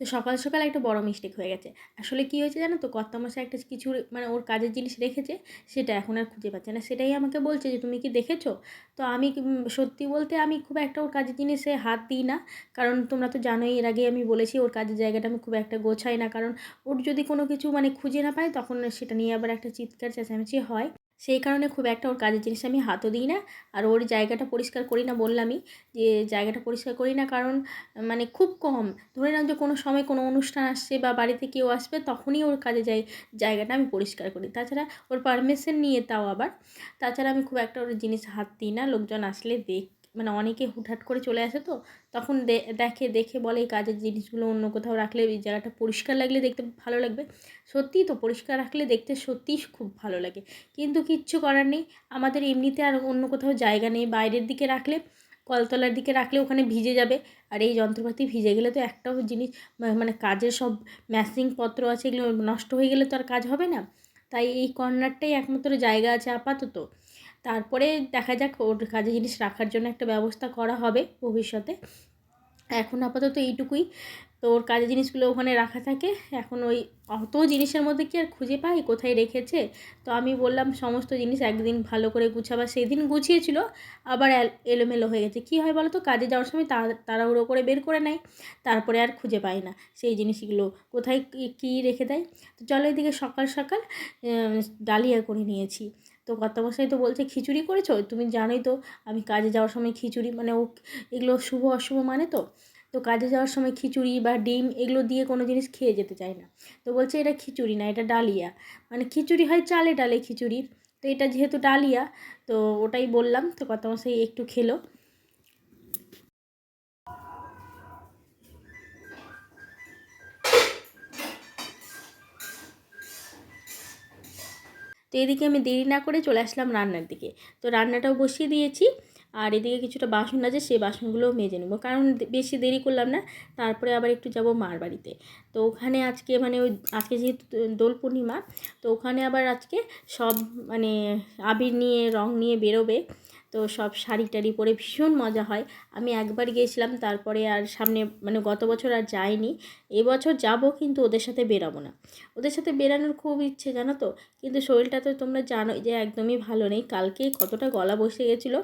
তো সকাল সকাল একটা বড় মিস্টেক হয়ে গেছে। আসলে কী হয়েছে জানো তো? কর্তামশাই একটা কিছু মানে ওর কাজের জিনিস রেখেছে, সেটা এখন আর খুঁজে পাচ্ছে না। সেটাই আমাকে বলছে যে, তুমি কি দেখেছ? তো আমি সত্যি বলতে আমি খুব একটা ওর কাজের জিনিসে হাত দিই না। কারণ তোমরা তো জানোই, এর আগে আমি বলেছি ওর কাজের জায়গাটা আমি খুব একটা গোছাই না। কারণ ওর যদি কোনো কিছু মানে খুঁজে না পাই তখন সেটা নিয়ে আবার একটা চিৎকার, চেঁচামেচি হয়। সেই কারণে খুব একটা ওর কাজের জিনিস আমি হাতও দিই না। আর ওর জায়গাটা পরিষ্কার করি না বললামই যে, জায়গাটা পরিষ্কার করি না কারণ মানে খুব কম। ধরে নাও যে, কোনো সময় কোনো অনুষ্ঠান আসছে বা বাড়িতে কেউ আসবে তখনই ওর কাজে যাই, জায়গাটা আমি পরিষ্কার করি। তাছাড়া ওর পারমিশন নিয়ে তাও আবার। তাছাড়া আমি খুব একটা ওর জিনিস হাত দিই না। লোকজন আসলে দেখ মানে অনেকে হুটহাট করে চলে আসে তো, তখন দেখে দেখে বলে এই কাজের জিনিসগুলো অন্য কোথাও রাখলে এই জায়গাটা পরিষ্কার লাগলে দেখতে ভালো লাগবে। সত্যিই তো পরিষ্কার রাখলে দেখতে সত্যিই খুব ভালো লাগে। কিন্তু কিচ্ছু করার নেই। আমাদের এমনিতে আর অন্য কোথাও জায়গা নেই। বাইরের দিকে রাখলে, কলতলার দিকে রাখলে ওখানে ভিজে যাবে। আর এই যন্ত্রপাতি ভিজে গেলে তো একটাও জিনিস মানে কাজের সব ম্যাচিং পত্র আছে, এগুলো নষ্ট হয়ে গেলে তো আর কাজ হবে না। তাই এই কর্নারটাই একমাত্র জায়গা আছে আপাতত। তারপরে দেখা যাক ওর কাজে জিনিস রাখার জন্য একটা ব্যবস্থা করা হবে ভবিষ্যতে। এখন আপাতত এইটুকুই। তো ওর কাজের জিনিসগুলো ওখানে রাখা থাকে। এখন ওই অত জিনিসের মধ্যে কি আর খুঁজে পাই কোথায় রেখেছে? তো আমি বললাম, সমস্ত জিনিস একদিন ভালো করে গুছাবা। সেদিন গুছিয়েছিল, আবার এল- এলোমেলো হয়ে গেছে। কী হয় বলো তো কাজে যাওয়ার সময় তাড়া- তাড়াহুড়ো করে বের করে নেয়, তারপরে আর খুঁজে পাই না সেই জিনিসগুলো। কোথায় কী রেখে দেয়? তো চলো এদিকে সকাল সকাল ডালিয়া করে নিয়েছি। তো কর্তামশাই তো বলছে, খিচুড়ি করেছ? তুমি জানোই তো, আমি কাজে যাওয়ার সময় খিচুড়ি মানে ও, এগুলো শুভ, অশুভ মানে তো? তো কাজে যাওয়ার সময় খিচুড়ি বা ডিম এগুলো দিয়ে কোনো জিনিস খেয়ে যেতে চায় না। তো বলছে, এটা খিচুড়ি না, এটা ডালিয়া। মানে খিচুড়ি হয় চালে ডালে খিচুড়ি। তো এটা যেহেতু ডালিয়া, তো ওটাই বললাম। তো কর্তামশাই একটু খেলো। তো এদিকে আমি দেরি না করে চলে আসলাম রান্নার দিকে। তো রান্নাটাও বসিয়ে দিয়েছি, আর এদিকে কিছুটা বাসন আছে, সেই বাসনগুলোও মেজে নেব। কারণ বেশি দেরি করলাম না, তারপরে আবার একটু যাব মার বাড়িতে। তো ওখানে আজকে মানে ওই আজকে যেহেতু দোল পূর্ণিমা, তো ওখানে আবার আজকে সব মানে আবির নিয়ে, রং নিয়ে বেরোবে। তো সব শাড়ি টাড়ি পরে ভীষণ মজা হয়। আমি একবার গিয়েছিলাম, তারপরে আর সামনে মানে গত বছর আর যাইনি। এবছর যাব কিন্তু ওদের সাথে বেরাবো না। ওদের সাথে বেরানোর খুব ইচ্ছে, জানো তো? কিন্তু শরীরটা তো তোমরা জানোই যে একদমই ভালো নেই। কালকে কতটা গলা বসে গেছিল,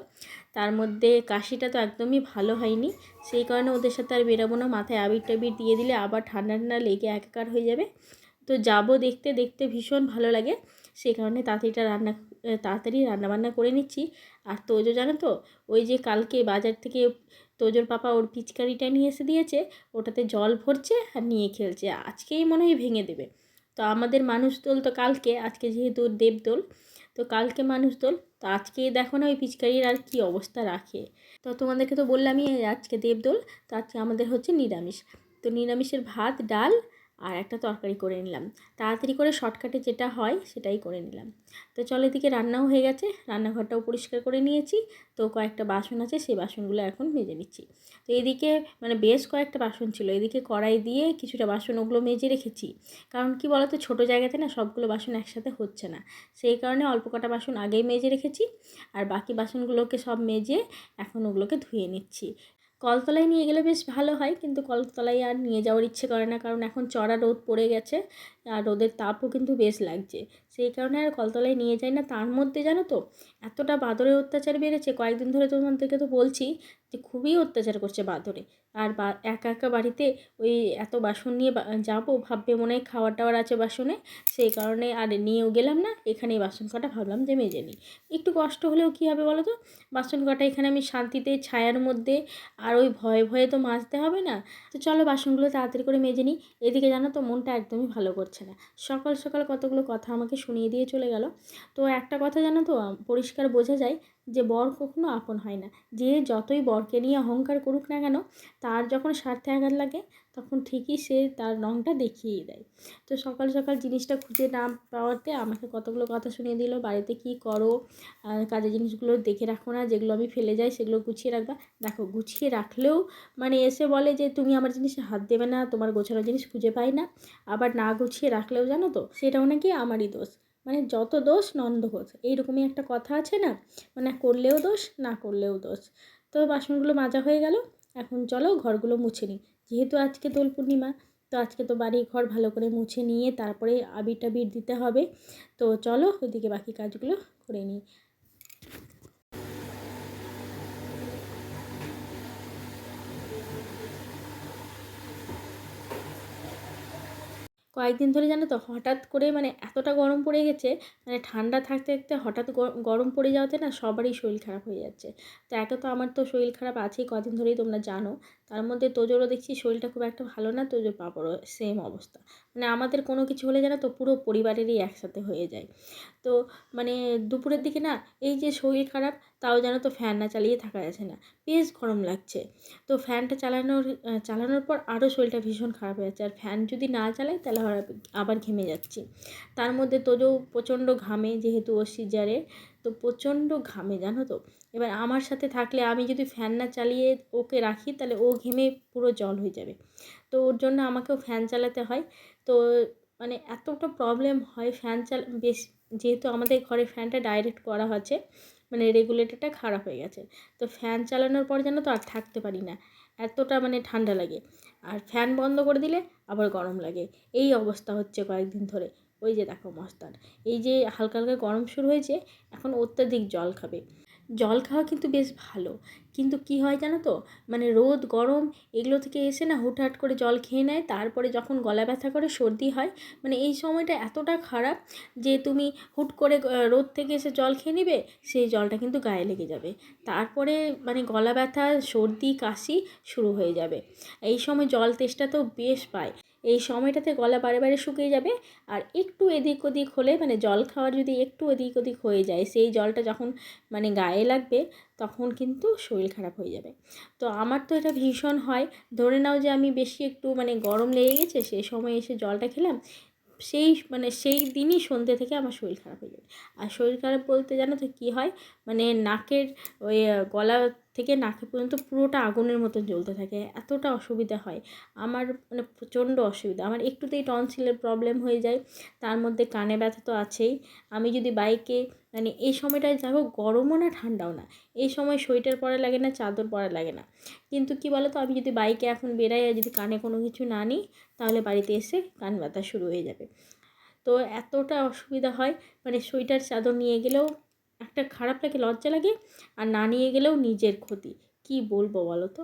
তার মধ্যে কাশিটা তো একদমই ভালো হয়নি। সেই কারণে ওদের সাথে আর বেরাবো না। মাথায় আবির টাবির দিয়ে দিলে আবার ঠান্ডা ঠান্ডা লেগে একাকার হয়ে যাবে। তো যাব দেখতে দেখতে ভীষণ ভালো লাগে। সেই কারণে তাড়াতাড়িটা রান্না তাড়াতাড়ি রান্নাবান্না করে নিচ্ছি। আর তোজো, জানো তো, ওই যে কালকে বাজার থেকে তোজোর পাপা ওর পিচকারিটা নিয়ে এসে দিয়েছে, ওটাতে জল ভরছে আর নিয়ে খেলছে। আজকেই মনে হয় ভেঙে দেবে। তো আমাদের মানুষ দোল তো কালকে, আজকে যেহেতু দেবদোল, তো কালকে মানুষ দোল তো আজকে দেখো না ওই পিচকারির আর কি অবস্থা রাখে। তো তোমাদেরকে তো বললামই আজকে দেবদোল, তো আজকে আমাদের হচ্ছে নিরামিষ। তো নিরামিষের ভাত, ডাল আর একটা তরকারি করে নিলাম। তাড়াতাড়ি করে শর্টকাটে যেটা হয় সেটাই করে নিলাম। তো চলো এদিকে রান্নাও হয়ে গেছে, রান্নাঘরটাও পরিষ্কার করে নিয়েছি। তো কয়েকটা বাসন আছে, সেই বাসনগুলো এখন মেজে নিচ্ছি। তো এদিকে মানে বেশ কয়েকটা বাসন ছিল, এদিকে কড়াই দিয়ে কিছুটা বাসন ওগুলো মেজে রেখেছি। কারণ কি বলতো, ছোটো জায়গাতে না সবগুলো বাসন একসাথে হচ্ছে না। সেই কারণে অল্প কটা বাসন আগেই মেজে রেখেছি। আর বাকি বাসনগুলোকে সব মেজে এখন ওগুলোকে ধুয়ে নিচ্ছি। কলতলায় নিয়ে গেলে বেশ ভালো হয়, কিন্তু কলতলায় আর নিয়ে যাওয়ার ইচ্ছে করে না, কারণ এখন চড়া রোদ পড়ে গেছে। আর রোদের তাপও কিন্তু বেশ লাগছে। সেই কারণে আর কলতলায় নিয়ে যাই না। তার মধ্যে জানো তো, এতটা বাদরের অত্যাচার বেড়েছে, কয়েকদিন ধরে তোমাদেরকে তো বলছি যে খুবই অত্যাচার করছে বাদরে। আর একা একা বাড়িতে ওই এত বাসন নিয়ে যাব ভাববে মনে হয় খাওয়ার টাওয়ার আছে বাসনে। সেই কারণে আর নিয়েও গেলাম না, এখানেই বাসন কটা ভাবলাম যে মেজে নিই। একটু কষ্ট হলেও কী হবে বলো তো? বাসন কটা এখানে আমি শান্তিতে ছায়ার মধ্যে আর ওই ভয়ে ভয়ে তো মাজতে হবে না। তো চলো বাসনগুলো তাড়াতাড়ি করে মেজে নিই। এদিকে জানো তো মনটা একদমই ভালো করছে না। সকাল সকাল কতগুলো কথা আমাকে শুনিয়ে দিয়ে চলে গেল। তো একটা কথা জানো তো? পরিষ্কার বোঝা যায় যে বর কখনো আপন হয় না। যে যতই বরকে নিয়ে অহংকার করুক না কেন, তার যখন স্বার্থে আঘাত লাগে, তখন ঠিকই সে তার রঙটা দেখিয়েই দেয়। তো সকাল সকাল জিনিসটা খুঁজে না পাওয়াতে আমাকে কতগুলো কথা শুনিয়ে দিল, বাড়িতে কি করো কাজের জিনিসগুলো দেখে রাখো না, যেগুলো আমি ফেলে যাই সেগুলো গুছিয়ে রাখবা। দেখো, গুছিয়ে রাখলেও মানে এসে বলে যে, তুমি আমার জিনিসে হাত দেবে না, তোমার গোছানো জিনিস খুঁজে পাই না। আবার না গুছিয়ে রাখলেও জানো তো, সেটাও নাকি আমারই দোষ। মানে যত দোষ নন্দ ঘোষ এইরকমই একটা কথা আছে না মানে করলেও দোষ, না করলেও দোষ। তো বাসনগুলো মাজা হয়ে গেল, এখন চলো ঘরগুলো মুছে নিই। যেহেতু আজকে দোল পূর্ণিমা, তো আজকে তো বাড়ি ঘর ভালো করে মুছে নিয়ে তারপরে আবির টাবির দিতে হবে। তো চলো ওইদিকে বাকি কাজগুলো করে নিই। কয়েকদিন ধরে জানো তো, হঠাৎ করে মানে এতটা গরম পড়ে গেছে মানে ঠান্ডা থাকতে থাকতে হঠাৎ গরম পড়ে যাওয়াতে না সবারই শরীর খারাপ হয়ে যাচ্ছে। তো একে তো আমার তো শরীর খারাপ আছেই, কদিন ধরেই তোমরা জানো। তার মধ্যে তোজোরও দেখছি শরীরটা খুব একটা ভালো না, তোজোর পাপড়ও সেম অবস্থা। মানে আমাদের কোনো কিছু হলে জানো তো পুরো পরিবারেরই একসাথে হয়ে যায়। তো মানে দুপুরের দিকে না এই যে শরীর খারাপ তাও যেন তো ফ্যান না চালিয়ে থাকা যাচ্ছে না, বেশ গরম লাগছে। তো ফ্যানটা চালানোর চালানোর পর আরও শরীরটা ভীষণ খারাপ হয়ে যাচ্ছে। আর ফ্যান যদি না চালাই তাহলে আবার ঘেমে যাচ্ছি। তার মধ্যে তোজো প্রচণ্ড ঘামে যেহেতু ও সিজারে, তো প্রচণ্ড ঘামে জানো তো। এবার আমার সাথে থাকলে আমি যদি ফ্যান না চালিয়ে ওকে রাখি, তাহলে ও ঘেমে পুরো জল হয়ে যাবে। তো ওর জন্য আমাকেও ফ্যান চালাতে হয়। তো মানে এতটা প্রবলেম হয় ফ্যান চাল, বেশ যেহেতু আমাদের ঘরে ফ্যানটা ডাইরেক্ট করা হচ্ছে মানে রেগুলেটরটা খারাপ হয়ে গেছে। তো ফ্যান চালানোর পর যেন তো আর থাকতে পারি না, এতটা মানে ঠান্ডা লাগে। আর ফ্যান বন্ধ করে দিলে আবার গরম লাগে। এই অবস্থা হচ্ছে কয়েকদিন ধরে। ওই যে দেখো মস্তান, এই যে হালকা হালকা গরম শুরু হয়েছে, এখন অত্যাধিক জল খাবে। জল খাওয়া কিন্তু বেশ ভালো। কিন্তু কি হয় জানো তো? মানে রোদ, গরম এগুলো থেকে এসে না হুটহাট করে জল খেয়ে নেয়, তারপরে যখন গলা ব্যথা করে, সর্দি হয়। মানে এই সময়টা এতটা খারাপ যে তুমি হুট করে রোদ থেকে এসে জল খেয়ে নিবে, সেই জলটা কিন্তু গায়ে লেগে যাবে। তারপরে মানে গলা ব্যথা, সর্দি, কাশি শুরু হয়ে যাবে। এই সময় জল তেষ্টা তো বেশ পায়। এই সময়টাতে গলা বারে বারে শুকিয়ে যাবে আর একটু এদিক ওদিক হলে মানে জল খাওয়ার যদি একটু এদিক ওদিক হয়ে যায়, সেই জলটা যখন মানে গায়ে লাগবে তখন কিন্তু শরীর খারাপ হয়ে যাবে। তো আমার তো এটা ভীষণ হয়। ধরে নাও যে আমি বেশি একটু মানে গরম লেগে গেছে সেই সময় এসে জলটা খেলাম, সেই মানে সেই দিনই সন্ধ্যে থেকে আমার শরীর খারাপ হয়ে যাবে। আর শরীর খারাপ বলতে জানো তো কী হয়? মানে নাকের ওই গলা থেকে নাকে পর্যন্ত পুরোটা আগুনের মতন জ্বলতে থাকে, এতটা অসুবিধা হয়। আমার মানে প্রচণ্ড অসুবিধা। আমার একটুতেই টনসিলের প্রবলেম হয়ে যায়, তার মধ্যে কানে ব্যথা তো আছেই। আমি যদি বাইকে মানে এই সময়টায় যাব, গরমও না, ঠান্ডাও না। এই সময় সোয়েটার পরা লাগে না, চাদর পরা লাগে না। কিন্তু কি বলো তো আমি যদি বাইকে এখন বেরাই আর যদি কানে কোনো কিছু না নিই, তাহলে বাড়িতে এসে কান ব্যথা শুরু হয়ে যাবে। তো এতটা অসুবিধা হয় মানে সোয়েটার, চাদর নিয়ে গেলেও একটা খারাপ লাগে, লজ্জা লাগে, আর না নিয়ে গেলেও নিজের ক্ষতি। কি বলব বলো তো?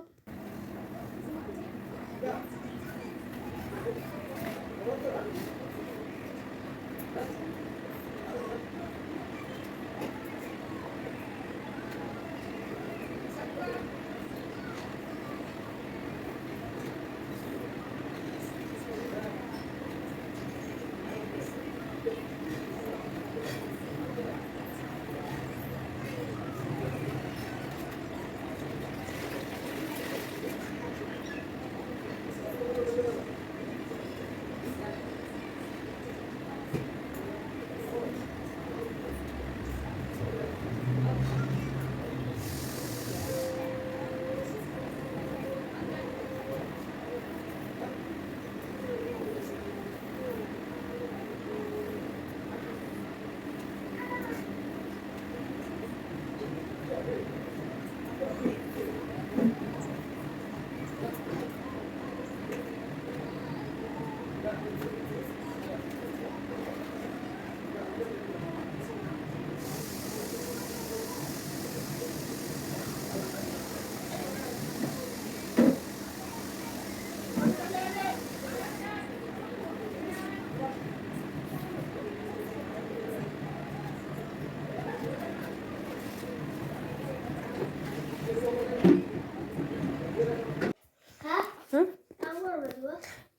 হ্যাঁ হুম কেমন করে বলব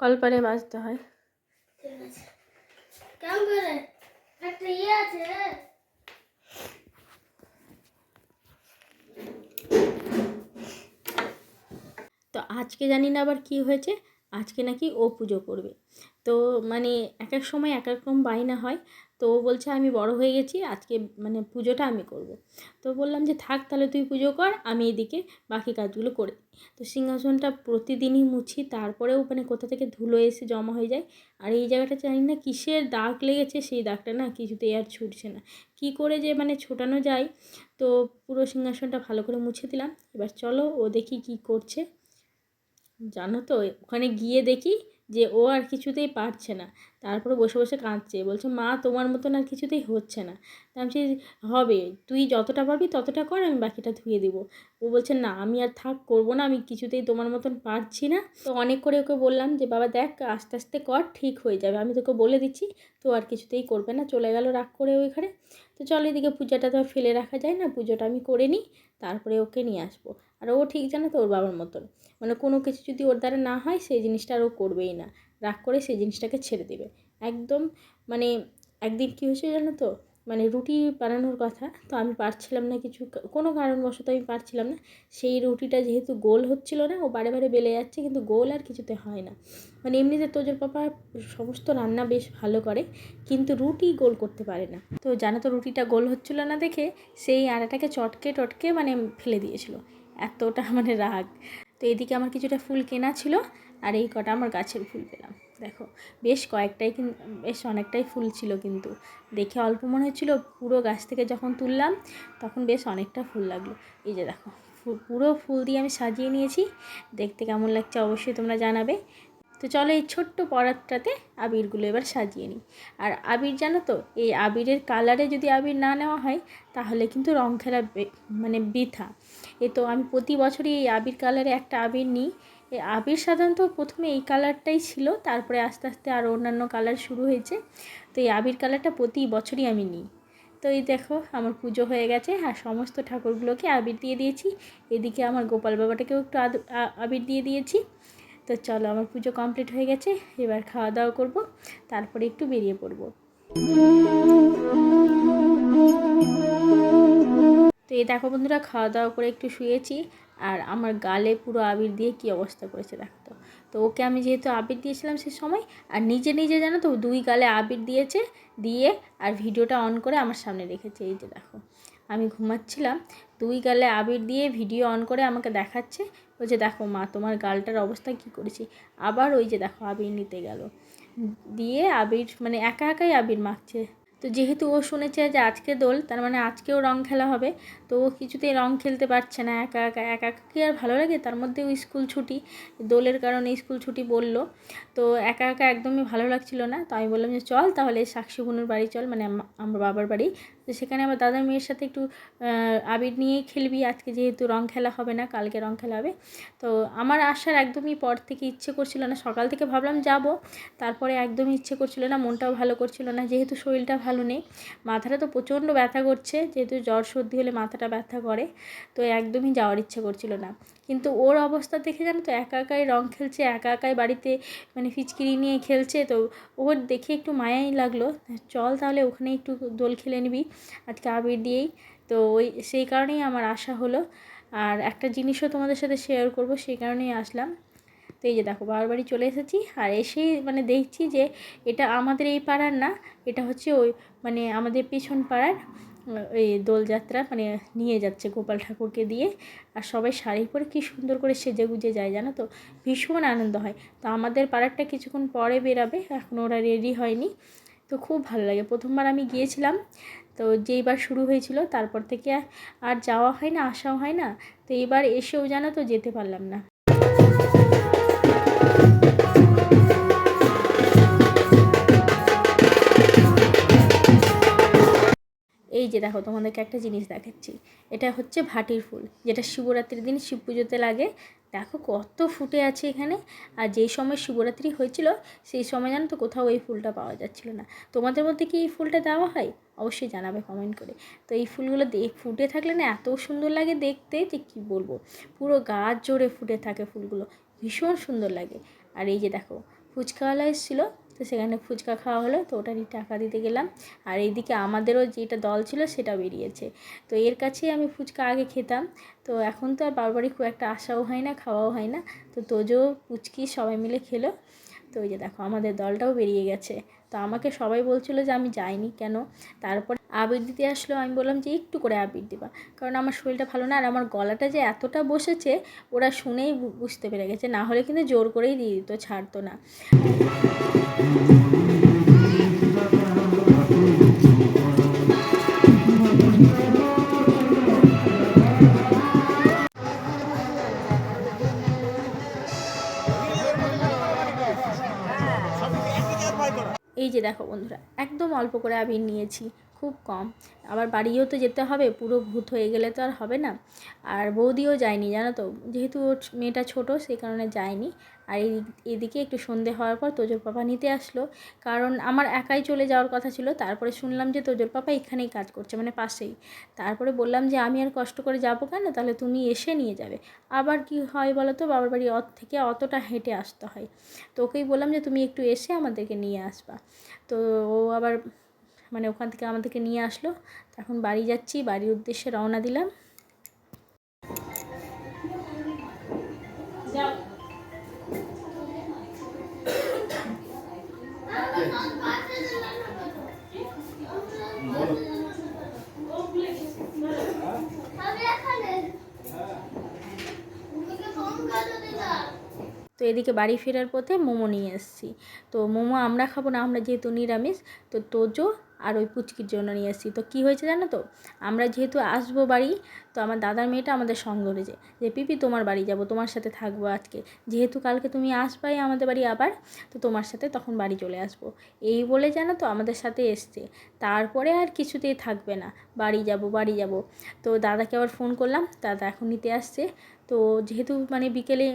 কলপারে বাজতে হয়। ঠিক আছে। কেমন করে? একটা ইয়ে আছে। তো আজকে জানি না আবার কি হয়েছে আজকে নাকি ও পুজো করবে। তো মানে এক এক সময় এক এক রকম বায়না হয়। তো ও বলছে, আমি বড় হয়ে গেছি, আজকে মানে পুজোটা আমি করব। তো বললাম যে, থাক, তাহলে তুই পুজো কর, আমি এদিকে বাকি কাজগুলো করে। তো সিংহাসনটা প্রতিদিনই মুছি তারপরেও মানে কোথা থেকে ধুলো এসে জমা হয়ে যায় আর এই জায়গাটা জানি না কিসের দাগ লেগেছে, সেই দাগটা না কিছুতেই আর ছুটছে না কি করে যে মানে ছোটানো যায়, তো পুরো সিংহাসনটা ভালো করে মুছে দিলাম এবার চলো ও দেখি কি করছে জানো তো, ওখানে গিয়ে দেখি যে ও আর কিছুতেই পারছে না। তারপরে বসে বসে কাঁদছে, বলছে, মা, তোমার মতন আর কিছুতেই হচ্ছে না। আমি হবে, তুই যতটা পারবি ততটা কর, আমি বাকিটা ধুয়ে দিব। ও বলছে, না, আমি আর থাক, করব না, আমি কিছুতেই তোমার মতন পারছি না। তো অনেক করে ওকে বললাম যে, বাবা, দেখ, আস্তে আস্তে কর, ঠিক হয়ে যাবে। আমি তোকে বলে দিচ্ছি, তো আর কিছুতেই করবে না, চলে গেল রাগ করে ওইখানে তো চলো এদিকে পূজাটা তো ফেলে রাখা যায় না, পুজোটা আমি করে নিই, তারপরে ওকে নিয়ে আসব। আর ও ঠিক জানো তো ওর বাবার মতন। মানে কোনো কিছু যদি ওর দ্বারা না হয়, সেই জিনিসটা আর ও করবেই না। রাগ করে সেই জিনিসটাকে ছেড়ে দেবে। একদম মানে একদিন কী হয়েছে জানো তো মানে রুটি বানানোর কথা, তো আমি পারছিলাম না কিছু। কোনো কারণবশত আমি পারছিলাম না। সেই রুটিটা যেহেতু গোল হচ্ছিল না, ও বারে বারে বেলে যাচ্ছে, কিন্তু গোল আর কিছুতে হয় না। মানে এমনিতে তোজোর পাপা সমস্ত রান্না বেশ ভালো করে, কিন্তু রুটি গোল করতে পারে না। তো জানো তো রুটিটা গোল হচ্ছিল না দেখে, সেই আটাটাকে চটকে টটকে মানে ফেলে দিয়েছিল। এতটা মানে রাগ। তো এদিকে আমার কিছুটা ফুল কেনা ছিল, আর এই কটা আমার গাছের ফুল পেলাম। দেখো, বেশ কয়েকটাই বেশ অনেকটাই ফুল ছিল কিন্তু। দেখে অল্প মনে হচ্ছিল, পুরো গাছ থেকে যখন তুললাম, তখন বেশ অনেকটা ফুল লাগল। এই যে দেখো পুরো ফুল দিয়ে আমি সাজিয়ে নিয়েছি। দেখতে কেমন লাগছে অবশ্যই তোমরা জানাবে। তো চলো এই ছোট্ট পরাতটাতে আবিরগুলো এবার সাজিয়ে নিই। আর আবির জানো তো, এই আবিরের কালারে যদি আবির না নেওয়া হয়, তাহলে কিন্তু রং খেলা মানে বৃথা। এ তো আমি প্রতি বছরই এই আবির কালারে একটা আবির নিই। আবির সাধারণত প্রথমে এই কালারটাই ছিল, তারপরে আস্তে আস্তে আরও অন্যান্য কালার শুরু হয়েছে। তো এই আবির কালারটা প্রতি বছরই আমি নিই। তো এই দেখো, আমার পুজো হয়ে গেছে, আর সমস্ত ঠাকুরগুলোকে আবির দিয়ে দিয়েছি। এদিকে আমার গোপাল বাবাটাকেও একটু আবির দিয়ে দিয়েছি। তো চলো, আমার পুজো কমপ্লিট হয়ে গেছে, এবার খাওয়া দাওয়া করব, তারপরে একটু বেরিয়ে পড়ব। এই দেখো বন্ধুরা খাওয়া দাওয়া করে একটু শুয়েছি আর আমার গালে পুরো আবির দিয়ে কী অবস্থা করেছে দেখো তো। তো ওকে আমি যেহেতু আবির দিয়েছিলাম সে সময়, আর নিজে নিজে জানো তো দুই গালে আবির দিয়েছে, দিয়ে আর ভিডিওটা অন করে আমার সামনে রেখেছে, এই যে দেখো। আমি ঘুমাচ্ছিলাম, দুই গালে আবির দিয়ে ভিডিও অন করে আমাকে দেখাচ্ছে বলছে দেখো মা, তোমার গালটার অবস্থা কী করেছি। আবার ওই যে দেখো আবির নিতে গেল, দিয়ে আবির মানে একা একাই আবির মাখছে। তো যেহেতু ও শুনেছে যে আজকে দোল, তার মানে আজকেও রং খেলা হবে তো ও কিছুতেই রং খেলতে পারছে না, একা একা একা একা। কি আর ভালো লাগে? তার মধ্যেও স্কুল ছুটি। দোলের কারণে স্কুল ছুটি বলল। তো একা একা একদমই ভালো লাগছিল না। তো আমি বললাম যে, চল তাহলে সাক্ষী বোনের বাড়ি চল মানে আমার বাবার বাড়ি। তো সেখানে আমার দাদার মেয়ের সাথে একটু আবির নিয়েই খেলবি। আজকে যেহেতু রং খেলা হবে না, কালকে রং খেলা হবে। তো আমার আসার একদমই পর থেকে ইচ্ছে করছিল না। সকাল থেকে ভাবলাম যাব। তারপরে একদমই ইচ্ছে করছিল না, মনটাও ভালো করছিল না। যেহেতু শরীরটা ভালো নেই, মাথাটা তো প্রচণ্ড ব্যথা করছে। যেহেতু জ্বর সর্দি হলে মাথাটা ব্যথা করে, তো একদমই যাওয়ার ইচ্ছে করছিল না। কিন্তু ওর অবস্থা দেখে জানো তো, একা একাই রং খেলছে, একা একাই বাড়িতে মানে ফিচকিরি নিয়ে খেলছে, তো ওর দেখে একটু মায়াই লাগল। চল তাহলে ওখানে একটু দোল খেলে নিবি, আজকে আবির দিয়েই। তো ওই সেই কারণেই আমার আশা হলো। আর একটা জিনিসও তোমাদের সাথে শেয়ার করব, সেই কারণেই আসলাম। তো এই যে দেখো বাবার বাড়ি চলে এসেছি, আর এসেই মানে দেখছি যে এটা আমাদের এই পাড়ার না, এটা হচ্ছে ওই মানে আমাদের পেছন পাড়ার। এই দোলযাত্রা মানে নিয়ে যাচ্ছে গোপাল ঠাকুরকে দিয়ে। আর সবাই শাড়ি পরে কী সুন্দর করে সেজে গুজে যায় জানো তো? ভীষণ আনন্দ হয়। তো আমাদের পাড়ারটা কিছুক্ষণ পরে বেরাবে, এখন ওরা রেডি হয়নি। তো খুব ভালো লাগে। প্রথমবার আমি গিয়েছিলাম, তো যেইবার শুরু হয়েছিল তারপর থেকে আর যাওয়া হয় না, আসাও হয় না। তো এবার এসেও জানো তো যেতে পারলাম না। এই যে দেখো, তোমাদেরকে একটা জিনিস দেখাচ্ছি। এটা হচ্ছে ভাটির ফুল। যেটা শিবরাত্রির দিন শিব পুজোতে লাগে। দেখো কত ফুটে আছে এখানে। আর যেই সময় শিবরাত্রি হয়েছিল, সেই সময় জানো তো কোথাও এই ফুলটা পাওয়া যাচ্ছিল না। তোমাদের মধ্যে কি এই ফুলটা দেওয়া হয়? অবশ্যই জানাবে কমেন্ট করে। তো এই ফুলগুলো ফুটে থাকলে না এত সুন্দর লাগে দেখতে যে কী বলব? পুরো গাছ জোরে ফুটে থাকে ফুলগুলো। ভীষণ সুন্দর লাগে। আর এই যে দেখো, ফুচকাওয়ালা এসেছিল। তো সেখানে ফুচকা খাওয়া হলো, তো ওটারই টাকা দিতে গেলাম। আর এইদিকে আমাদেরও যেটা দল ছিল সেটা বেরিয়েছে। তো এর কাছেই আমি ফুচকা আগে খেতাম। তো এখন তো আর বারবারই খুব একটা আশাও হয় না, খাওয়াও হয় না। তো তোজো, পুচকি সবাই মিলে খেলো। তো ওই যে দেখো, আমাদের দলটাও বেরিয়ে গেছে। তো আমাকে সবাই বলছিলো যে আমি যাইনি কেন? তারপর আবির দিতে আসলো আমি বললাম যে একটু করে আবির দিবা। কারণ আমার শরীরটা ভালো না আর আমার গলাটা যে এতটা বসেছে, ওরা শুনেই বুঝতে পেরে গেছে। না হলে কিন্তু জোর করেই দিয়ে দিত, ছাড়তো না। এই যে দেখো বন্ধুরা, একদম অল্প করে আবির নিয়েছি। খুব কম। আবার বাড়িও তো যেতে হবে, পুরো ভূত হয়ে গেলে তো আর হবে না। আর বৌদিও যায়নি, জানো তো? যেহেতু ওর মেয়েটা ছোট, সেই কারণে যায়নি। আর এদিকে একটু সন্ধে হওয়ার পর তোজোর পাপা নিতে আসলো। কারণ আমার একাই চলে যাওয়ার কথা ছিল, তারপরে শুনলাম যে তোজোর পাপা এখানেই কাজ করছে মানে পাশেই। তারপরে বললাম যে, আমি আর কষ্ট করে যাব কেন? তাহলে তুমি এসে নিয়ে যাবে। আবার কি হয় বলো তো, বাবার বাড়ি অত থেকে অতটা হেঁটে আসতে হয়। তো ওকেই বললাম যে, তুমি একটু এসে আমাদেরকে নিয়ে আসবা। তো ও আবার মানে ওখান থেকে আমাদেরকে নিয়ে আসলো। এখন বাড়ি যাচ্ছি, বাড়ির উদ্দেশ্যে রওনা দিলাম। তো এদিকে বাড়ি ফেরার পথে মোমো নিয়ে এসেছি। তো মোমো আমরা খাব না, আমরা যেহেতু নিরামিষ, তো তোজো আর ওই পুচকির জন্য নিয়ে এসেছি তো কী হয়েছে জানো তো? আমরা যেহেতু আসব বাড়ি, তো আমার দাদার মেয়েটা আমাদের সঙ্গ ধরেছে যে, পিপি, তোমার বাড়ি যাব, তোমার সাথে থাকব আজকে। যেহেতু কালকে তুমি আসবাই আমাদের বাড়ি আবার, তো তোমার সাথে তখন বাড়ি চলে আসব। এই বলে জানো তো আমাদের সাথে এসছে। তারপরে আর কিছুতেই থাকবে না। বাড়ি যাব বাড়ি যাব। তো দাদাকে আবার ফোন করলাম, দাদা এখন নিতে আসছে। তো যেহেতু মানে বিকেলে,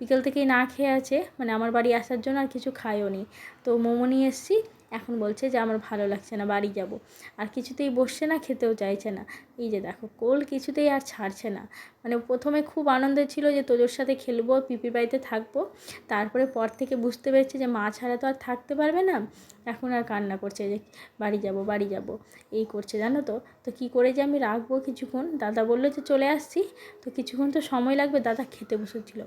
বিকেল থেকেই না খেয়ে আছে মানে আমার বাড়ি আসার জন্য আর কিছু খায়ও নি। তো মোমো নিয়ে এসেছি। এখন বলছে যে আমার ভালো লাগছে না, বাড়ি যাব। আর কিছুতেই বসছে না, খেতেও চাইছে না। এই যে দেখো, কোল কিছুতেই আর ছাড়ছে না। মানে প্রথমে খুব আনন্দ ছিল যে তোজোর সাথে খেলব, পিপির বাড়িতে থাকব। তারপরে পর থেকে বুঝতে পেরেছে যে মা ছাড়া তো আর থাকতে পারবে না। এখন আর কান্না করছে যে বাড়ি যাব বাড়ি যাব। এই করছে, জানো তো? তো কী করে যে আমি রাখব কিছুক্ষণ? দাদা বলল যে চলে আসছি। তো কিছুক্ষণ তো সময় লাগবে, দাদা খেতে বসেছিল।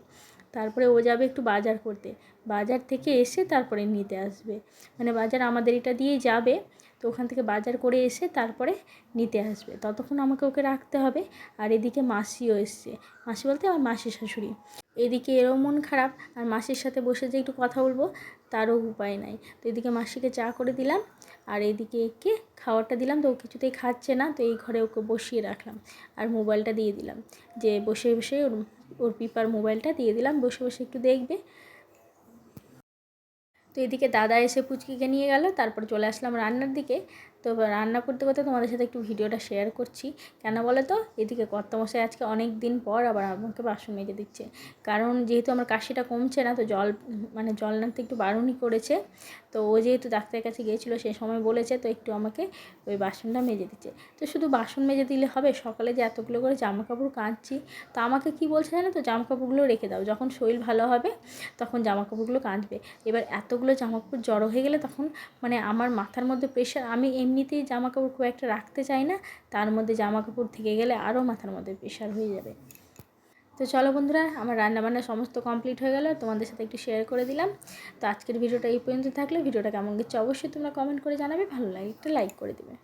তারপরে ও যাবে একটু বাজার করতে। বাজার থেকে এসে তারপরে নিতে আসবে। মানে বাজার আমাদের এটা দিয়েই যাবে। তো ওখান থেকে বাজার করে এসে তারপরে নিতে আসবে। ততক্ষণ আমাকে ওকে রাখতে হবে। আর এদিকে মাসিও এসছে। মাসি বলতে আমার মাসি শাশুড়ি। এদিকে এরও মন খারাপ। আর মাসির সাথে বসে যে একটু কথা বলব, তারও উপায় নাই। তো এদিকে মাসিকে চা করে দিলাম। আর এদিকে একে খাবারটা দিলাম। তো ও কিছুতেই খাচ্ছে না। তো এই ঘরে ওকে বসিয়ে রাখলাম। আর মোবাইলটা দিয়ে দিলাম। যে বসে বসে ওর পিপার মোবাইলটা দিয়ে দিলাম, বসে বসে একটু দেখবে। তো এদিকে দাদা এসে পুচকিকে নিয়ে গেল, তারপর চলে আসলাম রান্নার দিকে। তো রান্না করতে করতে তোমাদের সাথে একটু ভিডিওটা শেয়ার করছি। কেন বলো তো? এদিকে কর্তামশাই আজকে অনেক দিন পর আবার আমাকে বাসন মেজে দিচ্ছে। কারণ যেহেতু আমার কাশিটা কমছে না, তো জল মানে জল নাড়তে একটু বারণই করেছে। তো ও যেহেতু ডাক্তারের কাছে গিয়েছিল সেই সময় বলেছে তো একটু আমাকে ওই বাসনটা মেজে দিচ্ছে। তো শুধু বাসন মেজে দিলে হবে? সকালে যে এতগুলো করে জামা কাপড় কাঁদছি। তো আমাকে কি বলছে জানো তো? জামা কাপড়গুলো রেখে দাও। যখন শরীর ভালো হবে, তখন জামা কাপড়গুলো কাঁদবে। এবার এতগুলো জামা কাপড় জড়ো হয়ে গেলে তখন মানে আমার মাথার মধ্যে প্রেশার আমি এমনিতেই জামা কাপড় খুব একটা রাখতে চাই না, তার মধ্যে জামা কাপড় থেকে গেলে আরও মাথার মধ্যে প্রেশার হয়ে যাবে। তো চলো বন্ধুরা, আমার রান্নাবান্না সমস্ত কমপ্লিট হয়ে গেল, তোমাদের সাথে একটু শেয়ার করে দিলাম। তো আজকের ভিডিওটা এই পর্যন্ত থাকলে, ভিডিওটা কেমন গেছে অবশ্যই তোমরা কমেন্ট করে জানাবে, ভালো লাগে একটা লাইক করে দেবে।